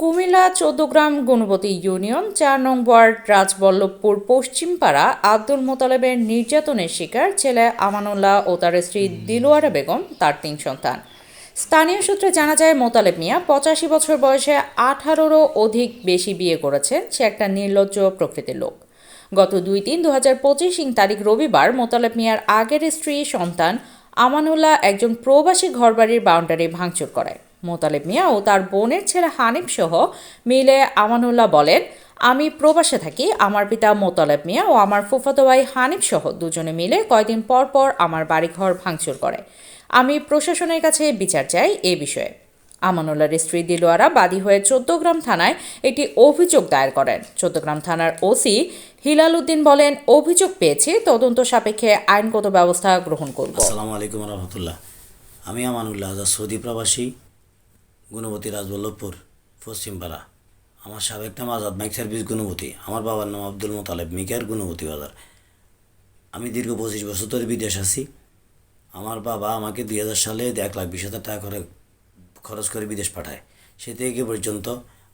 Comilla Chauddagram গুণবতী union চার নং ward Rajballavpur Paschimpara Abdul মোতালেবের নির্যাতনের শিকার ছেলে আমানুল্লাহ ও তার স্ত্রী দিলোয়ারা বেগম তার তিন সন্তান। স্থানীয় সূত্রে জানা যায় মোতালেব মিয়া পঁচাশি বছর বয়সে আঠারোরও অধিক বেশি বিয়ে করেছেন সে একটা নির্লজ্জ প্রকৃতির লোক। গত দুই তিন দু হাজার পঁচিশ তারিখ রবিবার মোতালেব মিয়ার আগের স্ত্রী সন্তান আমানুল্লাহ একজন প্রবাসী ঘরবাড়ির বাউন্ডারি ভাঙচুর করে। মোতালেব মিয়া ও তার বোনের ছেলে হানিফ সহ মিলে আমানুল্লাহ বলেন, আমি প্রবাসে থাকি, আমার পিতা মোতালেব মিয়া ও আমার ফুফাতো ভাই হানিফ সহ দুজনে মিলে কয়দিন পর পর আমার বাড়িঘর ভাঙচুর করে। আমি প্রশাসনের কাছে বিচার চাই এ বিষয়ে। আমানুল্লাহর স্ত্রী দিলোয়ারা বাদী হয়ে চোদ্দগ্রাম থানায় একটি অভিযোগ দায়ের করেন। চোদ্দগ্রাম থানার ওসি হিলাল উদ্দিন বলেন, অভিযোগ পেয়েছি, তদন্ত সাপেক্ষে আইনগত ব্যবস্থা গ্রহণ করব। আসসালামু আলাইকুম রহমতুল্লাহ। আমি আমানুল্লাহ সৌদি প্রবাসী। গুণবতী রাজবল্লভপুর, পশ্চিমপাড়া। আমার সাবেক নাম আজাদ মাইক সার্ভিস গুণবতী। আমার বাবার নাম আব্দুল মোতালেব মিকার গুণবতী বাজার। আমি দীর্ঘ পঁচিশ বছর ধরে বিদেশ আছি। আমার বাবা আমাকে দুই হাজার সালে এক লাখ বিশ হাজার টাকা করে খরচ করে বিদেশ পাঠায়। সে থেকে পর্যন্ত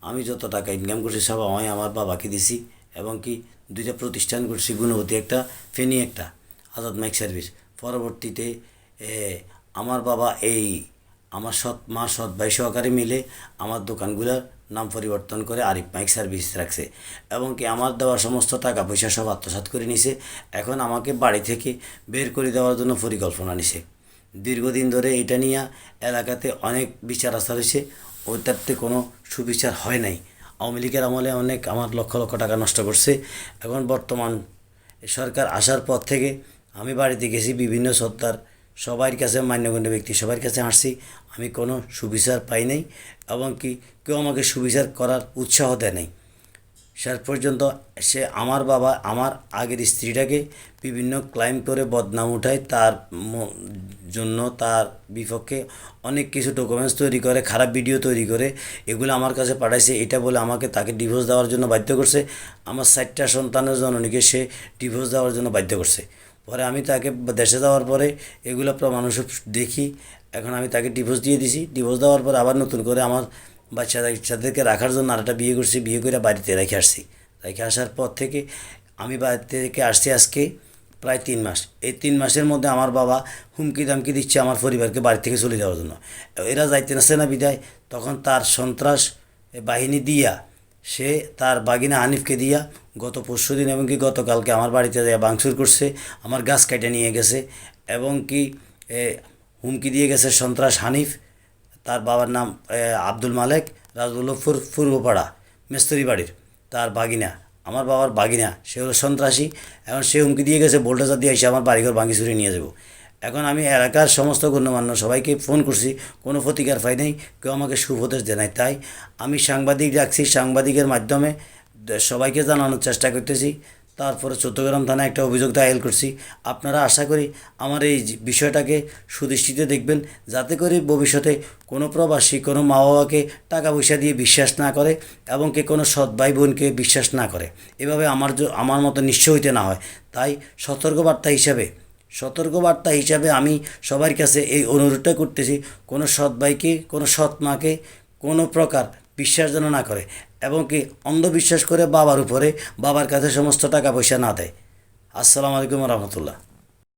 আমি যত টাকা ইনকাম করছি সব আমায় আমার বাবাকে দিছি এবং কি দুইটা প্রতিষ্ঠান করছি, গুণবতী একটা, ফেনি একটা, আজাদ মাইক সার্ভিস। পরবর্তীতে আমার বাবা এই আমার সৎ মা, সৎ ভাই সহকারে মিলে আমার দোকানগুলোর নাম পরিবর্তন করে আরিফ মাইক সার্ভিস রাখছে। এবং কি আমার দেওয়া সমস্ত টাকা পয়সা সব আত্মসাৎ করে নিছে। এখন আমাকে বাড়ি থেকে বের করে দেওয়ার জন্য পরিকল্পনা নিছে। দীর্ঘদিন ধরে এটা নিয়ে এলাকাতে অনেক বিচার আসা হয়েছে ওইটাতে কোনো সুবিচার হয় নাই। আওয়ামী লীগের আমলে অনেক আমার লক্ষ লক্ষ টাকা নষ্ট করছে। এখন বর্তমান সরকার আসার পর থেকে আমি বাড়িতে গেছি বিভিন্ন সত্তার সবার কাছে মান্যগণ্য ব্যক্তি সবার কাছে আসছি, আমি কোনো সুবিচার পাই নাই এবং কি কেউ আমাকে সুবিচার করার উৎসাহ দেয় নাই। শেষ পর্যন্ত সে আমার বাবা, আমার আগের স্ত্রীটাকে বিভিন্ন ক্লাইম করে বদনাম উঠায়, তার জন্য তার বিপক্ষে অনেক কিছু ডকুমেন্টস তৈরি করে, খারাপ ভিডিও তৈরি করে, এগুলো আমার কাছে পাঠাইছে, এটা বলে আমাকে তাকে ডিভোর্স দেওয়ার জন্য বাধ্য করছে। আমার ষাটটা সন্তানের জননীকে সে ডিভোর্স দেওয়ার জন্য বাধ্য করছে। পরে আমি তাকে দেশে যাওয়ার পরে এগুলো সব দেখি। এখন আমি তাকে ডিভোর্স দিয়ে দিছি। ডিভোর্স দেওয়ার পর আবার নতুন করে আমার বাচ্চাদের বাচ্চাদেরকে রাখার জন্য আরেকটা বিয়ে করছি, বিয়ে করে বাড়িতে রেখে আসছি। রেখে আসার পর থেকে আমি বাড়িতে রেখে আসছি আজকে প্রায় তিন মাস। এই তিন মাসের মধ্যে আমার বাবা হুমকি দামকি দিচ্ছে আমার পরিবারকে বাড়ি থেকে চলে যাওয়ার জন্য। এরা যাইতে নাসে না বিদায়। তখন তার সন্ত্রাস বাহিনী দিয়া সে তার বাগিনা হানিফকে দিয়া গত পরশু দিন এবং কি গতকালকে আমার বাড়িতে যায় বাংসুর করছে, আমার গাছ কেটে নিয়ে গেছে এবং কি হুমকি দিয়ে গেছে সন্ত্রাস হানিফ, তার বাবার নাম আব্দুল মালেক রাজউল্লভপুর পূর্বপাড়া মেস্তরি বাড়ির তার বাগিনা, আমার বাবার বাগিনা, সে হলো সন্ত্রাসী এখন সে হুমকি দিয়ে গেছে বোল্টাজার দিয়ে এসে আমার বাড়িঘর ভাঙি চুরি নিয়ে যাব। এখন আমি এলাকার সমস্ত গণ্যমান্য সবাইকে ফোন করছি, কোনো প্রতিকার পাই নাই, কেউ আমাকে সুপদেশ দেয় নাই। তাই আমি সাংবাদিক রাখছি, সাংবাদিকের মাধ্যমে সবাইকে জানানোর চেষ্টা করতেছি। তারপরে চট্টগ্রাম থানায় একটা অভিযোগ দায়ের করছি। আপনারা আশা করি আমার এই বিষয়টাকে সুদৃষ্টিতে দেখবেন, যাতে করে ভবিষ্যতে কোনো প্রবাসী, কোনো মা বাবাকে টাকা পয়সা দিয়ে বিশ্বাস না করে এবং কে কোনো সৎ ভাই বোনকে বিশ্বাস না করে। এভাবে আমার আমার মতো নিশ্চয় হইতে না হয়। তাই সতর্কবার্তা হিসাবে সতর্কবার্তা হিসাবে আমি সবার কাছে এই অনুরোধটা করতেছি, কোনো সৎ ভাইকে, কোনো সৎ মাকে কোনো প্রকার বিশ্বাস যেন না করে এবং কি অন্ধবিশ্বাস করে বাবার উপরে বাবার কাছে সমস্ত টাকা পয়সা না দেয়। আসসালামু আলাইকুম রহমতুল্লাহ।